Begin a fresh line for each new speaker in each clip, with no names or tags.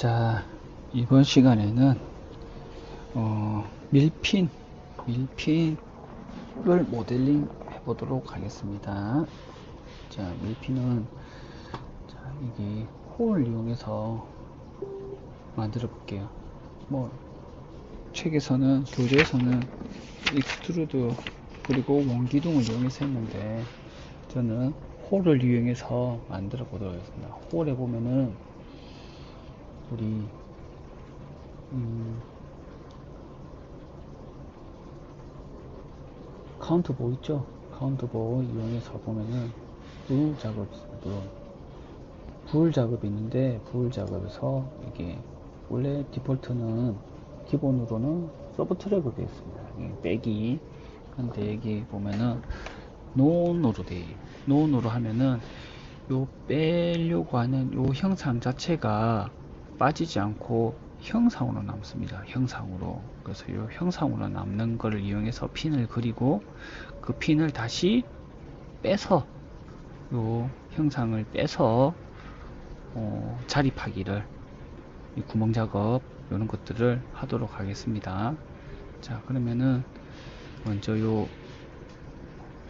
자, 이번 시간에는 어, 밀핀, 밀핀을 모델링 해보도록 하겠습니다. 자, 밀핀은 자, 이게 홀을 이용해서 만들어 볼게요. 뭐 책에서는 교재에서는 익스트루드 그리고 원기둥을 이용해서 했는데 저는 홀을 이용해서 만들어 보도록 하겠습니다. 홀에 보면은 우리 음, 카운트보 있죠? 카운트보 이용해서 보면은 불 작업이 있습니다. 불 작업이 있는데 불 작업에서 이게 원래 디폴트는 기본으로는 서브 트랙으로 되어 있습니다. 빼기 근데 여기 보면은 논으로 되어 있어요. 논으로 하면은 요 빼려고 하는 요 형상 자체가 빠지지 않고 형상으로 남습니다. 형상으로. 그래서 이 형상으로 남는 것을 이용해서 핀을 그리고 그 핀을 다시 빼서 요 형상을 빼서 어, 자립하기를 이 구멍 작업 이런 것들을 하도록 하겠습니다. 자 그러면은 먼저 요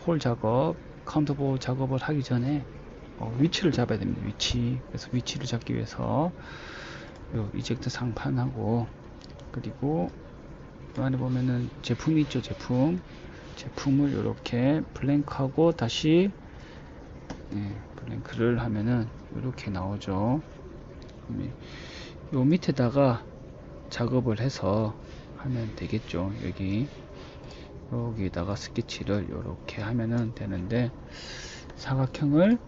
홀 작업 카운터보 작업을 하기 전에 어, 위치를 잡아야 됩니다. 위치 그래서 위치를 잡기 위해서 요 이젝트 상판하고 그리고 또 안에 보면은 제품이 있죠 제품. 제품을 이렇게 블랭크하고 다시 네, 블랭크를 하면은 이렇게 나오죠. 요 밑에다가 작업을 해서 하면 되겠죠 여기. 여기다가 스케치를 이렇게 하면은 되는데 사각형을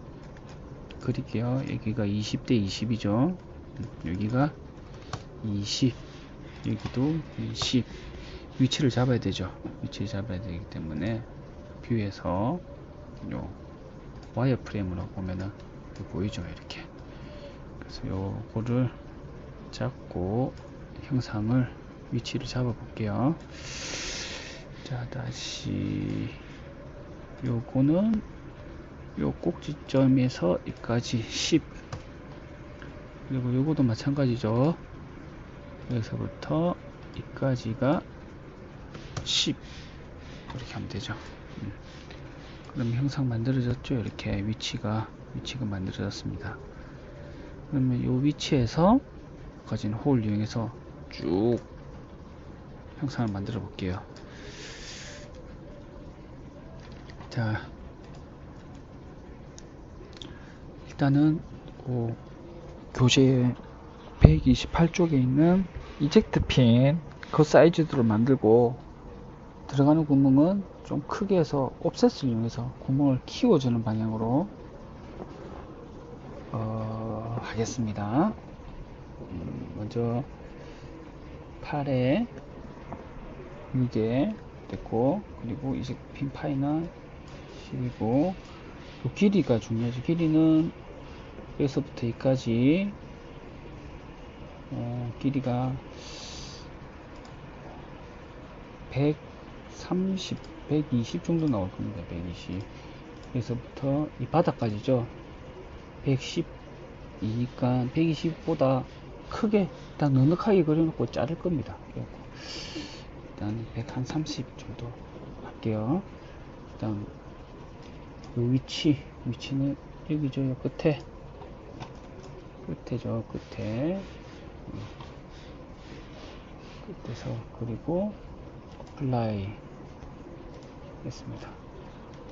그릴게요. 여기가 20대 20이죠 여기가 20 여기도 20 위치를 잡아야 되죠. 위치를 잡아야 되기 때문에 뷰에서 요 와이어 프레임으로 보면은 보이죠 이렇게. 그래서 요거를 잡고 형상을 위치를 잡아 볼게요. 자 다시. 요거는 요 꼭지점에서 여기까지 10 그리고 요거도 마찬가지죠. 여기서부터 여기까지가 10 이렇게 하면 되죠. 음. 그럼 형상 만들어졌죠? 이렇게 위치가 위치가 만들어졌습니다. 그러면 요 위치에서 가진 홀 이용해서 쭉 형상을 만들어 볼게요. 자 일단은 그 교재 128쪽에 있는 이젝트 핀 그 사이즈대로 만들고 들어가는 구멍은 좀 크게 해서 옵셋을 이용해서 구멍을 키워주는 방향으로 어, 하겠습니다. 음, 먼저 8에 6에 됐고 그리고 이제 핀 파이는 10이고 길이가 중요하죠. 길이는 여기서부터 여기까지 어, 길이가 130, 120 정도 나올 겁니다. 120. 여기서부터 이 바닥까지죠. 110이니까 120보다 크게 일단 넉넉하게 그려놓고 자를 겁니다. 일단 130 정도 할게요. 일단 요 위치, 위치는 여기죠. 요 끝에 끝에죠. 끝에 끝에서 그리고 플라이 했습니다.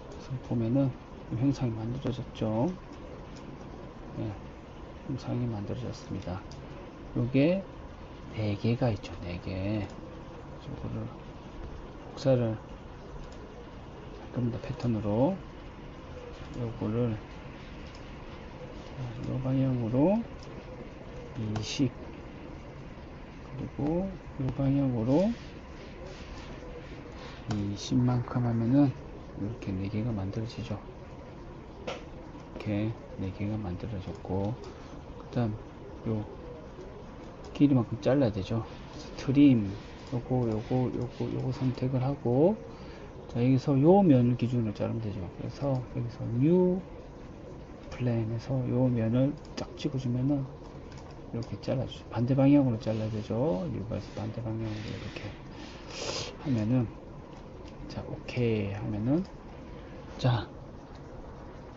그래서 보면은 형상이 만들어졌죠. 네, 형상이 만들어졌습니다. 요게 4개가 있죠. 4개. 이거를 복사를 할 겁니다. 패턴으로. 요거를 이 방향으로 20 그리고 이 방향으로 20만큼 하면은 이렇게 4개가 만들어지죠. 이렇게 4개가 만들어졌고 그 다음 요 길이만큼 잘라야 되죠. 트림 요거 요거 요거 요거 선택을 하고 자 여기서 요 면을 기준으로 자르면 되죠. 그래서 여기서 뉴 플랜에서 요 면을 딱 찍어주면은 이렇게 잘라주죠. 반대 방향으로 잘라야 되죠. 일반에서 반대 방향으로 이렇게 하면은 자 오케이 하면은 자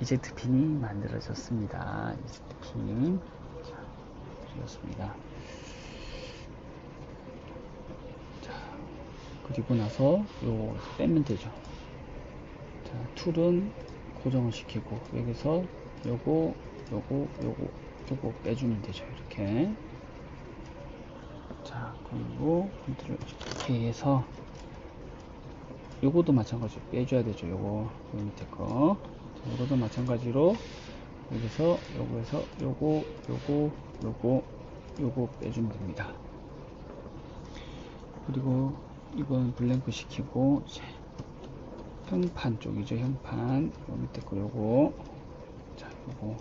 이제트 핀이 만들어졌습니다. 이제트 핀 자, 만들어졌습니다. 자 그리고 나서 요거 빼면 되죠. 자 툴은 고정을 시키고 여기서 요거 요거 요거 요거 빼주면 되죠. 이렇게 자 그리고 컨트롤 해서 요거도 마찬가지로 빼줘야 되죠. 요거 요 밑에 거 자, 요거도 마찬가지로 여기서 요거에서 요거 요거 요거 요거 빼주면 됩니다. 그리고 이건 블랭크 시키고 형판 쪽이죠. 형판 요 밑에 거 요거 자 요거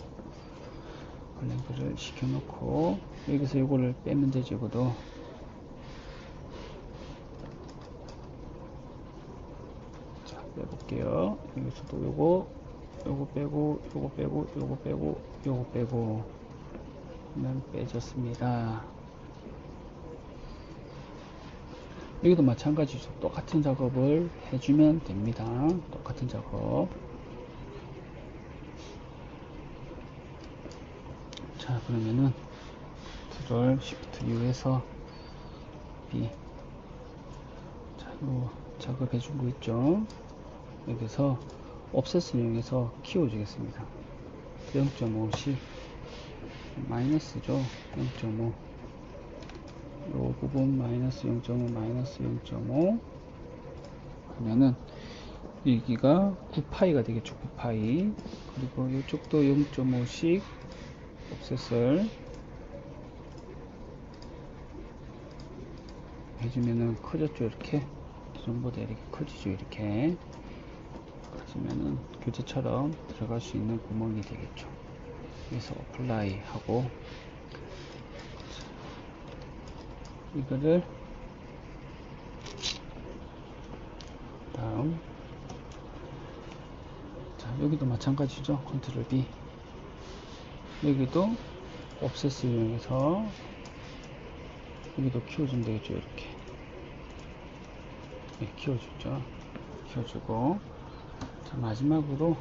블랭크를 시켜놓고 여기서 요거를 빼면 되죠. 이거도. 자 빼볼게요. 여기서도 요거 요거 빼고 요거 빼고 요거 빼고 요거 빼고. 그러면 빼졌습니다. 여기도 마찬가지죠. 똑같은 작업을 해주면 됩니다. 똑같은 작업 그러면은 컨트롤 Shift U 해서 B 자, 요 작업해 준 거 있죠? 여기서 옵셋을 이용해서 키워주겠습니다. 0.5씩 마이너스죠. 0.5. 요 부분 마이너스 0.5 마이너스 0.5 하면은 여기가 9파이가 되겠죠. 9파이. 그리고 이쪽도 0.5씩 옵셋을 해주면은 커졌죠. 이렇게. 기존보다 이렇게 커지죠. 이렇게. 커지면은 교재처럼 들어갈 수 있는 구멍이 되겠죠. 그래서 어플라이 하고 이거를 다음 자 여기도 마찬가지죠. 컨트롤 B 여기도 옵셋을 이용해서 여기도 키워주면 되겠죠. 이렇게 네, 키워주죠. 키워주고 자 마지막으로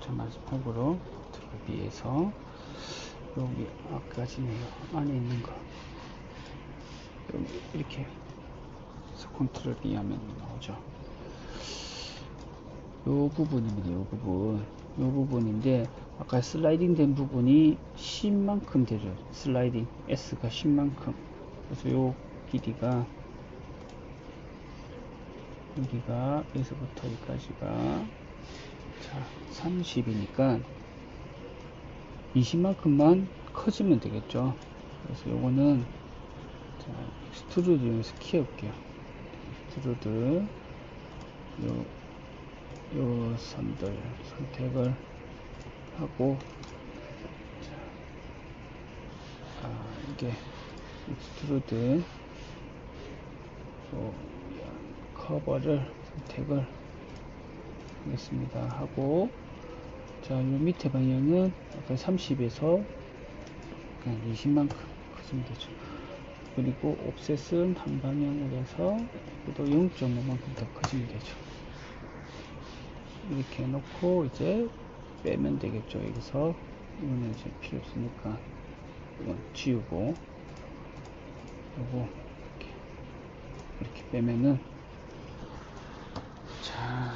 자 마지막으로 드롭비에서 여기 아까지네요 안에 있는 거 이렇게 해서 컨트롤 B 하면 나오죠 요 부분입니다 요 부분 요 부분인데 아까 슬라이딩 된 부분이 10만큼 되죠. 슬라이딩 S가 10만큼. 그래서 요 길이가 여기가 여기서부터 여기까지가 자 30이니까 20만큼만 커지면 되겠죠. 그래서 요거는 자 스트루드 이용해서 키워볼게요. 스트루드 요, 요 선들 선택을 하고 자, 아, 이게 익스트루드 요 커버를 선택을 하겠습니다 하고 자, 요 밑에 방향은 아까 30에서 그냥 20만큼 커지면 되죠. 그리고 옵셋은 한 방향으로 해서 또 0.5만큼 더 커지면 되죠. 이렇게 해놓고 이제 빼면 되겠죠. 여기서 이거는 이제 필요 없으니까 이건 지우고 요거 이렇게, 이렇게 빼면은 자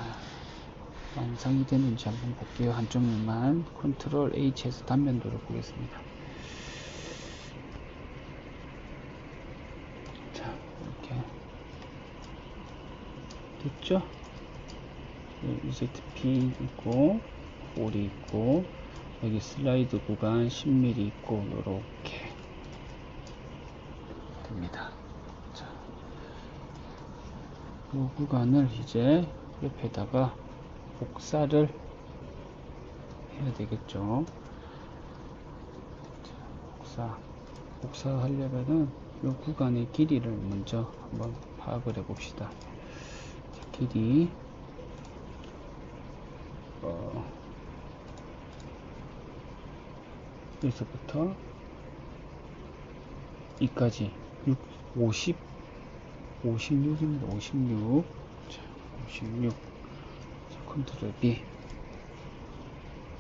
완성이 되는지 한번 볼게요. 한쪽 면만 컨트롤 H에서 단면 도를 보겠습니다. 자, 이렇게 됐죠? EZP 있고 볼이 있고 여기 슬라이드 구간 10mm 있고 요렇게 됩니다. 자, 이 구간을 이제 옆에다가 복사를 해야 되겠죠. 자, 복사. 복사하려면은 이 구간의 길이를 먼저 한번 파악을 해 봅시다. 자, 길이 어, 여기서부터 이까지 6, 50, 56입니다. 56. 자, 56. 자, 컨트롤 B.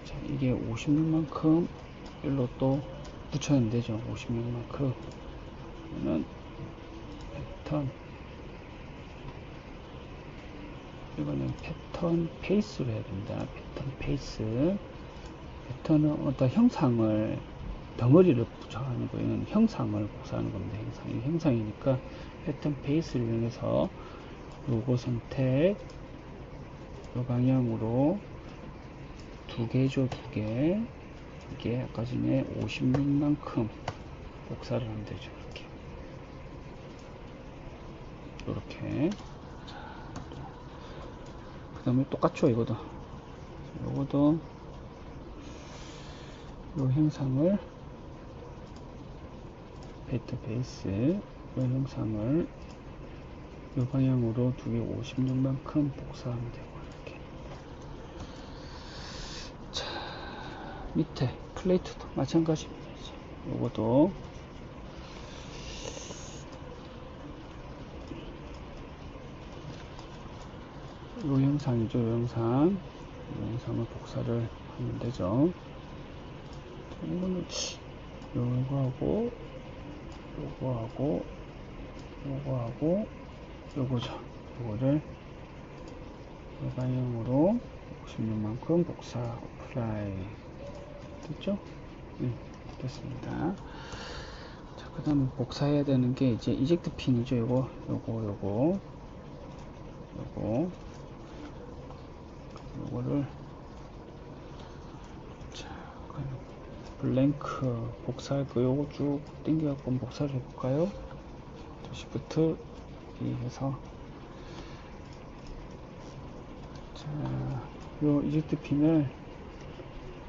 자, 이게 56만큼 일로 또 붙여야 되죠. 56만큼. 그러면 패턴. 이거는 패턴 페이스로 해야 됩니다. 패턴 페이스. 패턴은 어떤 형상을 덩어리를 부착하는 거예요. 형상을 복사하는 겁니다. 형상이 형상이니까 패턴 페이스를 이용해서 로고 선택 이 방향으로 두 개죠, 두 개. 이게 아까 전에 56만큼 복사를 하면 되죠. 이렇게. 이렇게. 그 다음에 똑같죠, 이거도. 이거도 이 형상을 베이트 베이스 이 형상을 이 방향으로 두 개 56만큼 복사하면 되고 이렇게. 자 밑에 플레이트도 마찬가지입니다. 요것도. 요 영상이죠 요 영상. 요 영상을 복사를 하면 되죠 이거는 요거하고 요거하고 요거하고 요거죠. 요거를 이 방향으로 56만큼 복사 어플라이. 됐죠? 네, 됐습니다. 자, 그 다음 복사해야 되는 게 이제 이젝트 핀이죠 요거. 요거 요거. 요거. 요거를 자, 그럼 블랭크 복사할 거 요거 쭉 당겨갖고 한번 복사를 해볼까요? 시프트 E 해서 자, 요 이젝트 핀을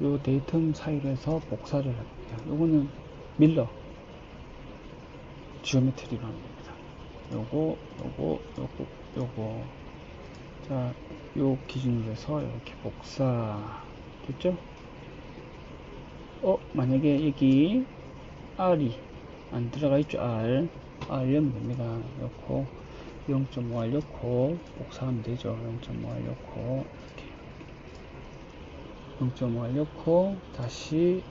요 데이텀 사이에서 복사를 해볼게요. 요거는 밀러 지오메트리로 겁니다. 요거, 요거, 요거, 요거. 자, 요 기준으로 해서 이렇게 복사 됐죠? 어, 만약에 여기 R이 안 들어가 있죠, R. R 연 됩니다. 넣고 0.5R 넣고 복사하면 되죠. 0.5R 넣고 이렇게 0.5R 넣고 다시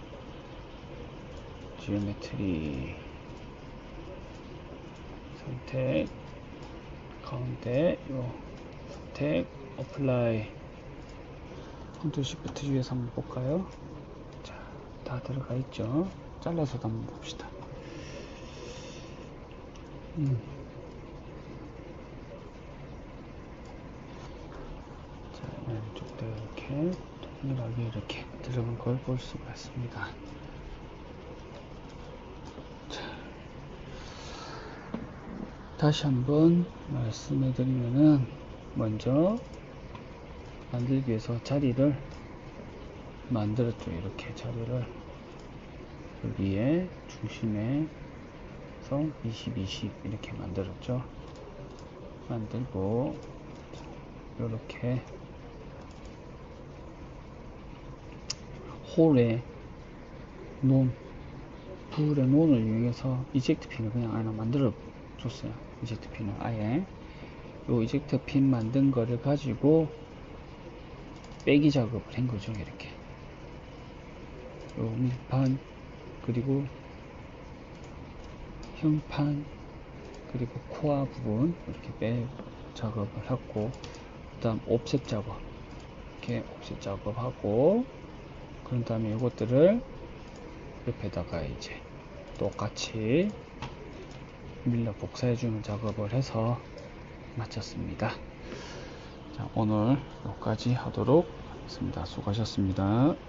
지오메트리 선택 가운데 요 선택 어플라이 컨트롤 시프트 U에서 한번 볼까요? 자, 다 들어가 있죠. 잘라서도 한번 봅시다. 음. 자, 왼쪽도 이렇게 동일하게 이렇게 들어간 걸 볼 수가 있습니다. 자, 다시 한번 말씀해 드리면은 먼저 만들기 위해서 자리를 만들었죠. 이렇게 자리를 여기에 중심에 20, 20 이렇게 만들었죠. 만들고 이렇게 홀에 논 불의 논을 이용해서 이젝트 핀을 그냥 하나 만들어 줬어요. 이젝트 핀을 아예 요 이젝트 핀 만든 거를 가지고 빼기 작업을 한 거죠. 이렇게 요 밀판 그리고 형판 그리고 코어 부분 이렇게 빼 작업을 했고 그 다음 옵셋 작업 이렇게 옵셋 작업하고 그런 다음에 이것들을 옆에다가 이제 똑같이 밀러 복사해주는 작업을 해서 마쳤습니다. 자, 오늘 여기까지 하도록 하겠습니다. 수고하셨습니다.